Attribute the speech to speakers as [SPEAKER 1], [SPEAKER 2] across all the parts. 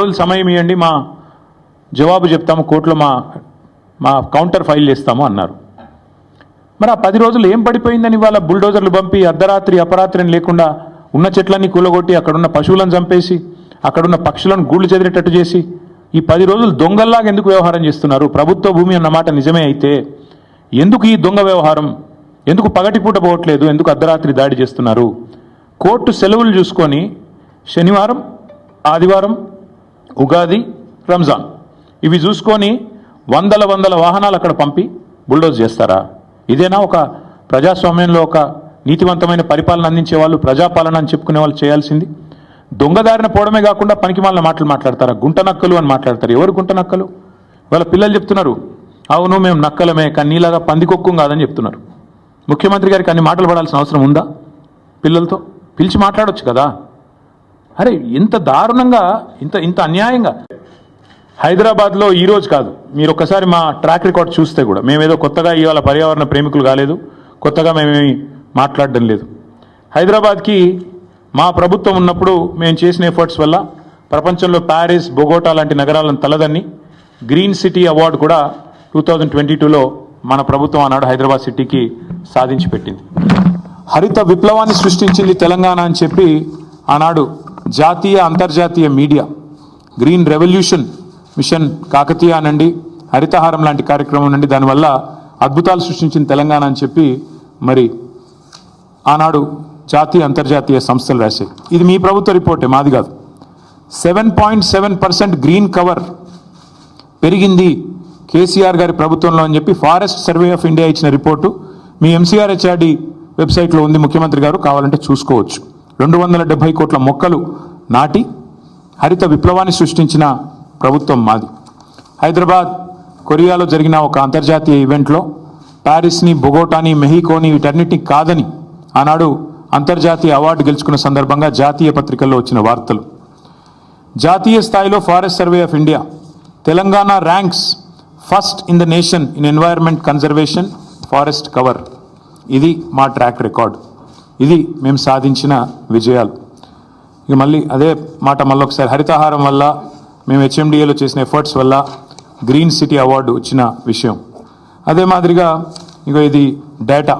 [SPEAKER 1] రోజులు సమయం ఇవ్వండి మా జవాబు చెప్తాము కోర్టులో మా మా కౌంటర్ ఫైల్ చేస్తాము అన్నారు. మరి ఆ పది రోజులు ఏం పడిపోయిందని వాళ్ళ బుల్డోజర్లు పంపి అర్ధరాత్రి అపరాత్రిని లేకుండా ఉన్న చెట్లన్నీ కూలగొట్టి అక్కడున్న పశువులను చంపేసి అక్కడున్న పక్షులను గూళ్ళు చెదిరేటట్టు చేసి ఈ పది రోజులు దొంగల్లాగా ఎందుకు వ్యవహారం చేస్తున్నారు? ప్రభుత్వ భూమి అన్నమాట నిజమే అయితే ఎందుకు ఈ దొంగ వ్యవహారం? ఎందుకు పగటిపూట పోవట్లేదు? ఎందుకు అర్ధరాత్రి దాడి చేస్తున్నారు? కోర్టు సెలవులు చూసుకొని శనివారం ఆదివారం ఉగాది రంజాన్. ఇవి చూసుకొని వందల వందల వాహనాలు అక్కడ పంపి బుల్డోజ్ చేస్తారా? ఇదేనా ఒక ప్రజాస్వామ్యంలో ఒక నీతివంతమైన పరిపాలన అందించే వాళ్ళు ప్రజాపాలన అని చెప్పుకునే వాళ్ళు చేయాల్సింది? దొంగదారిన పోవడమే కాకుండా పనికి మాలిన మాటలు మాట్లాడతారా? గుంట నక్కలు అని మాట్లాడతారు. ఎవరు గుంట నక్కలు? వాళ్ళ పిల్లలు చెప్తున్నారు అవును మేము నక్కలమే కానీ నీలాగా పందికొక్కు కాదని చెప్తున్నారు. ముఖ్యమంత్రి గారికి అన్ని మాటలు పడాల్సిన అవసరం ఉందా పిల్లలతో? పిలిచి మాట్లాడొచ్చు కదా. అరే ఇంత దారుణంగా ఇంత ఇంత అన్యాయంగా. హైదరాబాద్లో ఈ రోజు కాదు. మీరు ఒక్కసారి మా ట్రాక్ రికార్డ్ చూస్తే కూడా. మేమేదో కొత్తగా ఇవాళ పర్యావరణ ప్రేమికులు కాలేదు. కొత్తగా మేమేమి మాట్లాడడం లేదు. హైదరాబాద్కి మా ప్రభుత్వం ఉన్నప్పుడు మేము చేసిన ఎఫర్ట్స్ వల్ల ప్రపంచంలో ప్యారిస్ బొగోటా లాంటి నగరాలను తలదన్ని గ్రీన్ సిటీ అవార్డు కూడా టూ థౌజండ్ ట్వంటీ టూలో మన ప్రభుత్వం ఆనాడు హైదరాబాద్ సిటీకి సాధించి పెట్టింది. హరిత విప్లవాన్ని సృష్టించింది తెలంగాణ అని చెప్పి ఆనాడు జాతీయ అంతర్జాతీయ media green revolution mission Kakatiya అనండి హరితహారం లాంటి కార్యక్రమం నుండి దానివల్ల అద్భుతాలు సృష్టించిన తెలంగాణ అని చెప్పి మరి ఆనాడు జాతీయ అంతర్జాతీయ సంస్థలు రాశాయి. ఇది మీ ప్రభుత్వ రిపోర్టే మాది కాదు. Seven point seven percent green cover పెరిగింది కేసీఆర్ గారి ప్రభుత్వంలో అని చెప్పి ఫారెస్ట్ సర్వే ఆఫ్ ఇండియా ఇచ్చిన రిపోర్టు మీ ఎంసీఆర్ హెచ్ఆర్డి వెబ్సైట్లో ఉంది. ముఖ్యమంత్రి గారు కావాలంటే చూసుకోవచ్చు. రెండు వందల డెబ్బై కోట్ల మొక్కలు నాటి హరిత విప్లవాన్ని సృష్టించిన ప్రభుత్వం మాది. హైదరాబాద్ కొరియాలో జరిగిన ఒక అంతర్జాతీయ ఈవెంట్లో ప్యారిస్ని బొగోటాని మెహికోని వీటన్నిటిని కాదని ఆనాడు అంతర్జాతీయ అవార్డు గెలుచుకున్న సందర్భంగా జాతీయ పత్రికల్లో వచ్చిన వార్తలు. జాతీయ స్థాయిలో forest survey of India Telangana ranks first in the nation in environment conservation forest cover. ఇది మా ట్రాక్ రికార్డ్. ఇది మేము సాధించిన విజయాలు. ఇక మళ్ళీ అదే మాట మళ్ళీ ఒకసారి హరితహారం వల్ల మేము హెచ్ఎండిఏలో చేసిన ఎఫర్ట్స్ వల్ల గ్రీన్ సిటీ అవార్డు వచ్చిన విషయం. అదే మాదిరిగా ఇక ఇది డేటా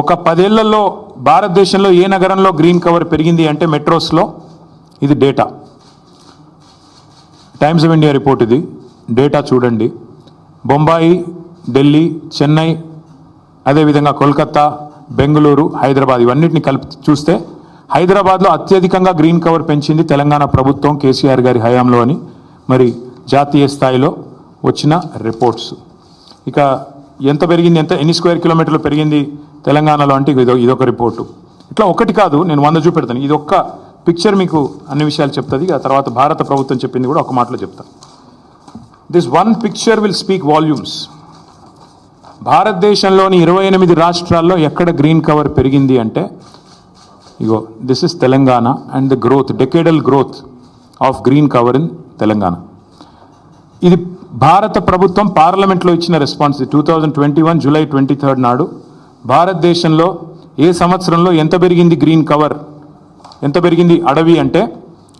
[SPEAKER 1] ఒక పదేళ్ళలో భారతదేశంలో ఏ నగరంలో గ్రీన్ కవర్ పెరిగింది అంటే మెట్రోస్లో ఇది data Times of India report ఇది. డేటా చూడండి. బొంబాయి ఢిల్లీ చెన్నై అదేవిధంగా కోల్కత్తా బెంగళూరు హైదరాబాద్ ఇవన్నిటిని కలిపి చూస్తే హైదరాబాద్లో అత్యధికంగా గ్రీన్ కవర్ పెంచింది తెలంగాణ ప్రభుత్వం కేసీఆర్ గారి హయాంలో అని. మరి జాతీయ స్థాయిలో వచ్చిన రిపోర్ట్స్. ఇక ఎంత పెరిగింది ఎంత ఎన్ని స్క్వేర్ కిలోమీటర్లు పెరిగింది తెలంగాణలో అంటే ఇదో ఇదొక రిపోర్టు. ఇట్లా ఒకటి కాదు నేను వంద చూపెడతాను. ఇది ఒక్క పిక్చర్ మీకు అన్ని విషయాలు చెప్తుంది. ఆ తర్వాత భారత ప్రభుత్వం చెప్పింది కూడా ఒక మాటలో చెప్తాను this one picture will speak volumes భారతదేశంలోని ఇరవై ఎనిమిది రాష్ట్రాల్లో ఎక్కడ గ్రీన్ కవర్ పెరిగింది అంటే ఇగో this is Telangana and the growth decadal growth of green cover in Telangana. ఇది భారత ప్రభుత్వం పార్లమెంట్లో ఇచ్చిన response two thousand twenty one July twenty third నాడు భారతదేశంలో ఏ సంవత్సరంలో ఎంత పెరిగింది గ్రీన్ కవర్ ఎంత పెరిగింది అడవి అంటే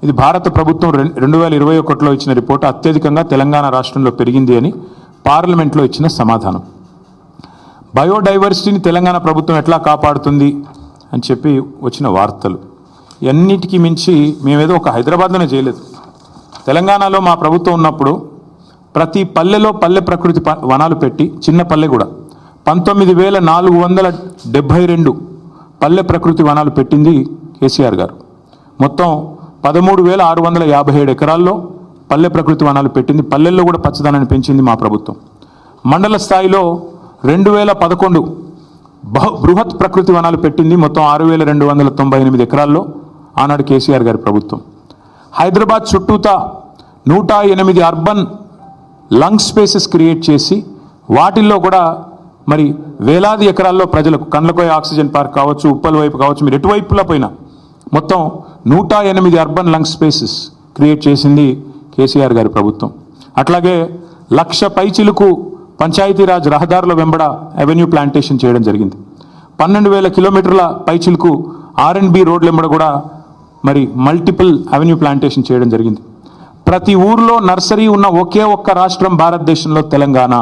[SPEAKER 1] ఇది భారత ప్రభుత్వం రెండు వేల ఇరవై ఒకటిలో ఇచ్చిన రిపోర్ట్ అత్యధికంగా తెలంగాణ రాష్ట్రంలో పెరిగింది అని పార్లమెంట్లో ఇచ్చిన సమాధానం. బయోడైవర్సిటీని తెలంగాణ ప్రభుత్వం ఎట్లా కాపాడుతుంది అని చెప్పి వచ్చిన వార్తలు. ఎన్నిటికీ మించి మేమేదో ఒక హైదరాబాద్లోనే చేయలేదు. తెలంగాణలో మా ప్రభుత్వం ఉన్నప్పుడు ప్రతి పల్లెలో పల్లె ప్రకృతి ప- వనాలు పెట్టి చిన్న పల్లె కూడా పంతొమ్మిది వేల నాలుగు వందల డెబ్భై రెండు పల్లె ప్రకృతి వనాలు పెట్టింది కేసీఆర్ గారు. మొత్తం పదమూడు వేల ఆరు వందల యాభై ఏడు ఎకరాల్లో పల్లె ప్రకృతి వనాలు పెట్టింది. పల్లెల్లో కూడా పచ్చదనాన్ని పెంచింది మా ప్రభుత్వం. మండల స్థాయిలో రెండు వేల పదకొండు బహు బృహత్ ప్రకృతి వనాలు పెట్టింది మొత్తం ఆరు వేల రెండు వందల తొంభై ఎనిమిది ఎకరాల్లో ఆనాడు కేసీఆర్ గారి ప్రభుత్వం. హైదరాబాద్ చుట్టూతా నూట ఎనిమిది అర్బన్ లంగ్ స్పేసెస్ క్రియేట్ చేసి వాటిల్లో కూడా మరి వేలాది ఎకరాల్లో ప్రజలకు కండ్లకోయ ఆక్సిజన్ పార్క్ కావచ్చు ఉప్పల వైపు కావచ్చు మీరు ఎటువైపులా పోయినా మొత్తం నూట ఎనిమిది అర్బన్ లంగ్ స్పేసెస్ క్రియేట్ చేసింది కేసీఆర్ గారి ప్రభుత్వం. అట్లాగే లక్ష పైచిలకు పంచాయతీరాజ్ రహదారుల వెంబడ అవెన్యూ ప్లాంటేషన్ చేయడం జరిగింది. పన్నెండు వేల కిలోమీటర్ల పైచిలకు ఆర్ అండ్ బి రోడ్ల వెంబడ కూడా మరి మల్టిపుల్ అవెన్యూ ప్లాంటేషన్ చేయడం జరిగింది. ప్రతి ఊర్లో నర్సరీ ఉన్న ఒకే ఒక్క రాష్ట్రం భారతదేశంలో తెలంగాణ.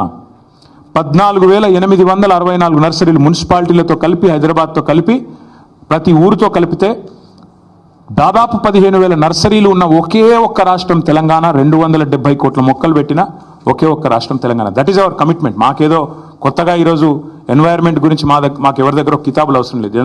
[SPEAKER 1] పద్నాలుగు వేల ఎనిమిది వందల అరవై నాలుగు నర్సరీలు మున్సిపాలిటీలతో కలిపి హైదరాబాద్తో కలిపి ప్రతి ఊరితో కలిపితే దాదాపు పదిహేను వేల నర్సరీలు ఉన్న ఒకే ఒక్క రాష్ట్రం తెలంగాణ రెండు వందల డెబ్బై కోట్ల మొక్కలు పెట్టిన ఒకే ఒక్క రాష్ట్రం Telangana. That is our commitment మాకేదో కొత్తగా ఈరోజు ఎన్వైర్న్మెంట్ గురించి మా దగ్గర మాకు ఎవరి దగ్గర కితాబులు అవసరం లేదు.